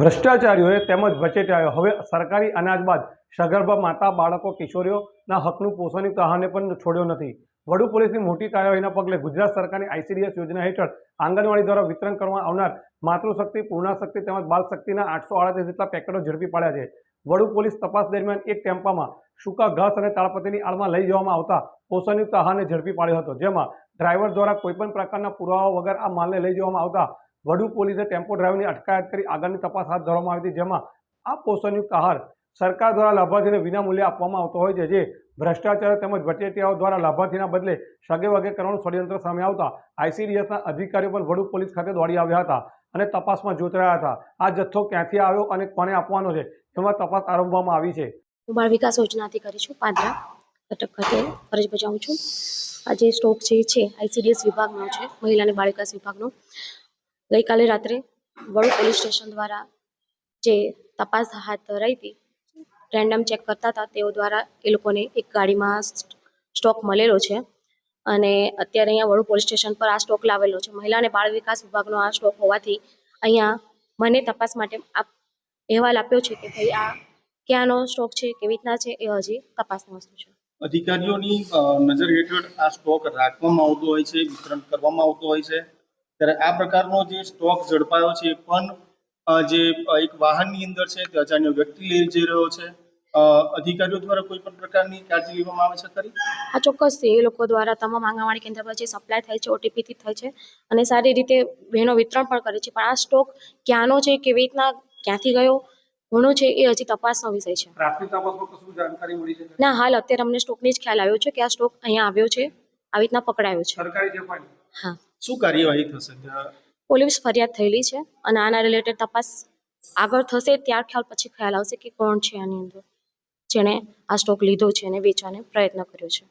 ભ્રષ્ટાચારીઓએ તેમજ વચેટિયાઓ. હવે સરકારી અનાજ બાદ સગર્ભા માતા, બાળકો, કિશોરીઓના હકનું પોષણની કહાને પણ છોડ્યો નથી. વડુ પોલીસની મોટી કાર્યવાહીના પગલે ગુજરાત સરકારની આઈસીડીએસ યોજના હેઠળ આંગણવાડી દ્વારા વિતરણ કરવામાં આવનાર માતૃશક્તિ, પૂર્ણાશક્તિ તેમજ બાલશક્તિના આઠસો આડત્રીસ જેટલા પેકેટો ઝડપી પાડ્યા છે. વડુ પોલીસ તપાસ દરમિયાન એક ટેમ્પામાં સૂકા ઘાસ અને તાળપત્રીની આડમાં લઈ જવામાં આવતા પોષણયુક્ત આહારને ઝડપી પાડ્યો હતો. જેમાં ડ્રાઈવર દ્વારા કોઈપણ પ્રકારના પુરાવા વગર આ માલને લઈ જવામાં આવતા વડુ પોલીસે ટેમ્પો ડ્રાઈવરની અટકાયત કરી આગળની તપાસ હાથ ધરવામાં આવી હતી, જેમાં આ પોષણયુક્ત આહાર સરકાર દ્વારા લાભાર્થીને વિનામૂલ્યે આપવામાં આવતો હોય છે, જે ભ્રષ્ટાચાર તેમજ વચેટિયાઓ દ્વારા લાભાર્થીના બદલે સગે વગે કરવાનું ષડયંત્ર સામે આવતા આઈસીડીએસના અધિકારીઓ પણ વડુ પોલીસ ખાતે દોડી આવ્યા હતા અને તપાસમાં જોતરાયા હતા. આ જથ્થો ક્યાંથી આવ્યો અને કોને આપવાનો છે તેમાં તપાસ આરંભવામાં આવી છે. હું બાળ વિકાસ યોજનાથી કરી છું, પાદરા કટક ખાતે ફરજ બજાવું છું. આ જે સ્ટોક જે છે, આઈસીડીએસ વિભાગનો છે, મહિલા અને બાળ વિકાસ વિભાગનો ગઈકાલે રાત્રે વડુ પોલીસ સ્ટેશન દ્વારા જે તપાસ હાથ ધરાઈ હતી રેન્ડમ ચેક કરતા હતા, તેઓ દ્વારા એ લોકોને એક ગાડીમાં સ્ટોક મળેલો છે. અને અત્યારે અહીંયા વડુ પોલીસ સ્ટેશન પર આ સ્ટોક લાવેલો છે. મહિલા અને બાળ વિકાસ વિભાગનો આ સ્ટોક હોવાથી અહીંયા મને તપાસ માટે અહેવાલ આપ્યો છે કે ભાઈ આ ક્યાંનો સ્ટોક છે, કેવી રીતના છે, એ હજી તપાસની વસ્તુ છે. અધિકારીઓની નજર હેઠળ આ સ્ટોક રાખવામાં આવતો હોય છે, વિતરણ કરવામાં આવતો હોય છે? ત્યારે આ પ્રકારનો જે સ્ટોક ઝડપાયો છે પણ જે એક વાહનની અંદર છે તે અજાણ્યો વ્યક્તિ લઈ જઈ રહ્યો છે. અધિકારીઓ દ્વારા કોઈ પણ પ્રકારની કાળજી લેવામાં આવે છે ખરી? આ ચોક્કસ એ લોકો દ્વારા તમામ આંગણવાડી કેન્દ્ર પર જે સપ્લાય થાય છે ઓટીપીથી થાય છે અને સારી રીતે બહેનો વિતરણ પણ કરે છે. પણ આ સ્ટોક ક્યાંનો છે કેવી રીતના ક્યાંથી ગયો ઘણો છે એ હજી તપાસનો વિષય છે. પ્રાથમિક તપાસમાં કશું જાણકારી મળી છે? ના હાલ અત્યારે અમને સ્ટોકની જ ખ્યાલ આવ્યો છે કે આ સ્ટોક અહીંયા આવ્યો છે આવી રીતના પકડાયો છે. સરકારી હા. શું કાર્યવાહી થશે પોલીસ ફરિયાદ થયેલી છે અને આના રિલેટેડ તપાસ આગળ થશે, ત્યાર ખ્યાલ પછી ખ્યાલ આવશે કે કોણ છે આની અંદર, જેણે આ સ્ટોક લીધો છે અને વેચવાનો પ્રયત્ન કર્યો છે.